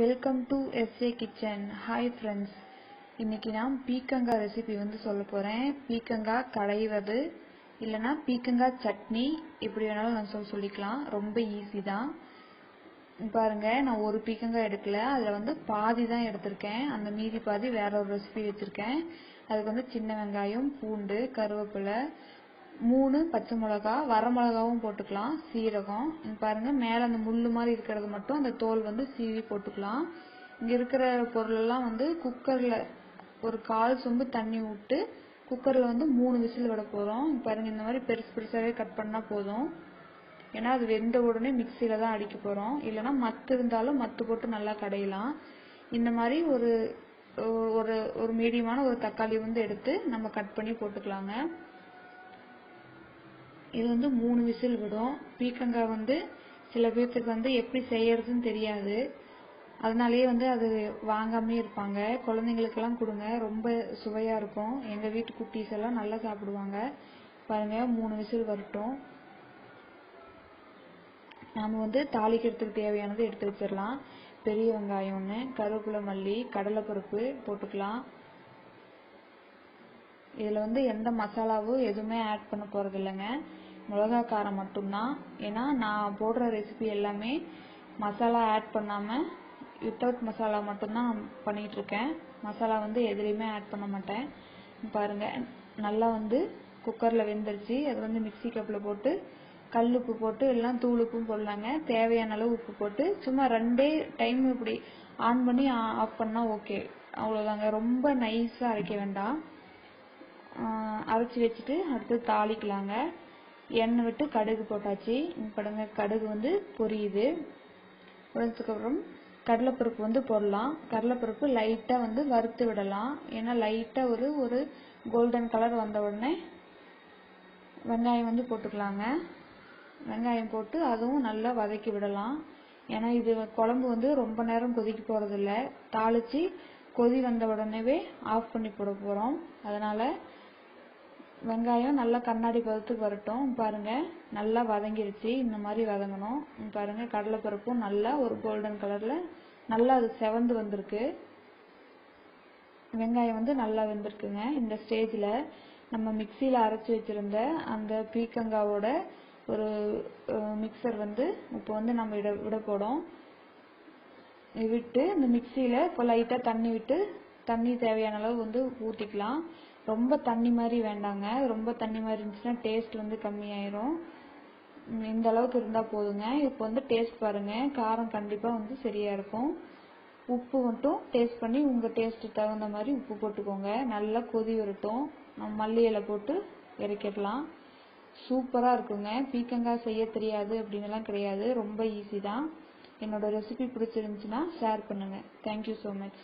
Welcome to SA kitchen hi friends இன்னைக்கு நான் பீக்கங்காய் ரெசிபி வந்து சொல்ல போகிறேன் பீக்கங்காய் களைவது இல்லைன்னா பீக்கங்காய் சட்னி எப்படி வேணாலும் நான் சொல்ல சொல்லிக்கலாம். ரொம்ப ஈஸி தான். பாருங்க நான் ஒரு பீக்கங்காய் எடுக்கல. அதில் வந்து பாதி தான் எடுத்திருக்கேன். அந்த மீதி பாதி வேற ஒரு ரெசிபி வச்சுருக்கேன் அதுக்கு வந்து சின்ன வெங்காயம் பூண்டு கருவேப்பிலை மூணு பச்சை மிளகா வர மிளகாவும் போட்டுக்கலாம் சீரகம். இங்க பாருங்க மேலே அந்த முள்ளு மாதிரி இருக்கிறது மட்டும் அந்த தோல் வந்து சீவி போட்டுக்கலாம். இங்கே இருக்கிற பொருளெல்லாம் வந்து குக்கரில் ஒரு கால் சொம்பு தண்ணி விட்டு குக்கரில் வந்து மூணு விசில் விட போகிறோம் பாருங்க இந்த மாதிரி பெருசு பெருசாகவே கட் பண்ணால் போதும். ஏன்னா அது வெந்த உடனே மிக்சியில் தான் அடிக்க போகிறோம் இல்லைன்னா மத்து இருந்தாலும் மத்து போட்டு நல்லா கடையலாம். இந்த மாதிரி ஒரு ஒரு ஒரு மீடியமான ஒரு தக்காளி வந்து எடுத்து நம்ம கட் பண்ணி போட்டுக்கலாங்க. இது வந்து மூணு விசில் விடும். பீக்கங்காய் வந்து சில பேர்த்துக்கு வந்து எப்படி செய்யறதுன்னு தெரியாது. அதனாலேயே வந்து அது வாங்காமே இருப்பாங்க. குழந்தைங்களுக்கெல்லாம் கொடுங்க. ரொம்ப சுவையாக இருக்கும். எங்கள் வீட்டு குட்டீஸ் எல்லாம் நல்லா சாப்பிடுவாங்க. பாருங்கள் மூணு விசில் வரட்டும். நாம் வந்து தாளிக்கிறதுக்கு தேவையானது எடுத்து வச்சிடலாம். பெரிய வெங்காயம் ஒன்று கருவேப்பிலை மல்லி கடலைப்பருப்பு போட்டுக்கலாம். இதில் வந்து எந்த மசாலாவும் எதுவுமே ஆட் பண்ண போகிறது இல்லைங்க. மிளகா காரம் மட்டும்தான். ஏன்னா நான் போடுற ரெசிபி எல்லாமே மசாலா ஆட் பண்ணாமல் வித்தவுட் மசாலா மட்டும்தான் பண்ணிகிட்டு இருக்கேன் மசாலா வந்து எதுலேயுமே ஆட் பண்ண மாட்டேன். பாருங்கள் நல்லா வந்து குக்கரில் வெந்துருச்சு. அது வந்து மிக்சி கப்பில் போட்டு கல் உப்பு போட்டு எல்லாம் தூள் உப்பும் போடலாங்க. தேவையான அளவு உப்பு போட்டு சும்மா ரெண்டே டைம் இப்படி ஆன் பண்ணி ஆஃப் பண்ணால் ஓகே அவ்வளோதாங்க ரொம்ப நைஸாக அரைக்க வேண்டாம். அரைச்சி வச்சுட்டு அடுத்து தாளிக்கலாங்க. எண்ணெய் விட்டு கடுகு போட்டாச்சு. படுங்க கடுகு வந்து பொரியுது. பொரிஞ்சதுக்கப்புறம் கடலைப்பருப்பு வந்து போடலாம். கடலைப்பருப்பு லைட்டாக வந்து வறுத்து விடலாம். ஏன்னா லைட்டாக ஒரு ஒரு கோல்டன் கலர் வந்த உடனே வெங்காயம் வந்து போட்டுக்கலாங்க. வெங்காயம் போட்டு அதுவும் நல்லா வதக்கி விடலாம். ஏன்னா இது குழம்பு வந்து ரொம்ப நேரம் கொதிக்க போகிறதில்ல தாளித்து கொதி வந்த உடனேவே ஆஃப் பண்ணி போட போகிறோம் அதனால் வெங்காயம் நல்லா கண்ணாடி பதத்துக்கு வரட்டும். பாருங்க நல்லா வதங்கிருச்சு. இந்த மாதிரி வதங்கணும். பாருங்க கடலைப்பருப்பும் நல்லா ஒரு கோல்டன் கலர்ல நல்லா அது செவந்து வந்திருக்கு. வெங்காயம் வந்து நல்லா வெந்திருக்குங்க. இந்த ஸ்டேஜில் நம்ம மிக்சியில் அரைச்சி வச்சிருந்த அந்த பீக்கங்காவோட ஒரு மிக்சர் வந்து இப்போ வந்து நம்ம விட விட போடும் விட்டு இந்த மிக்சியில் இப்போ லைட்டாக தண்ணி விட்டு தண்ணி தேவையான அளவு வந்து ஊற்றிக்கலாம் ரொம்ப தண்ணி மாதிரி வேண்டாங்க. ரொம்ப தண்ணி மாதிரி இருந்துச்சுன்னா டேஸ்ட் வந்து கம்மியாயிரும். இந்த அளவுக்கு இருந்தால் போதுங்க. இப்போ வந்து டேஸ்ட் பாருங்க. காரம் கண்டிப்பாக வந்து சரியா இருக்கும். உப்பு மட்டும் டேஸ்ட் பண்ணி உங்கள் டேஸ்ட்டு தகுந்த மாதிரி உப்பு போட்டுக்கோங்க. நல்லா கொதி வரட்டும். நம்ம மல்லி இலை போட்டு இறக்கிடலாம். சூப்பராக இருக்குங்க. பீக்கங்காய் செய்ய தெரியாது அப்படின்லாம் கிடையாது. ரொம்ப ஈஸி தான். என்னோட ரெசிபி பிடிச்சிருந்துச்சுன்னா ஷேர் பண்ணுங்கள் தேங்க்யூ ஸோ மச்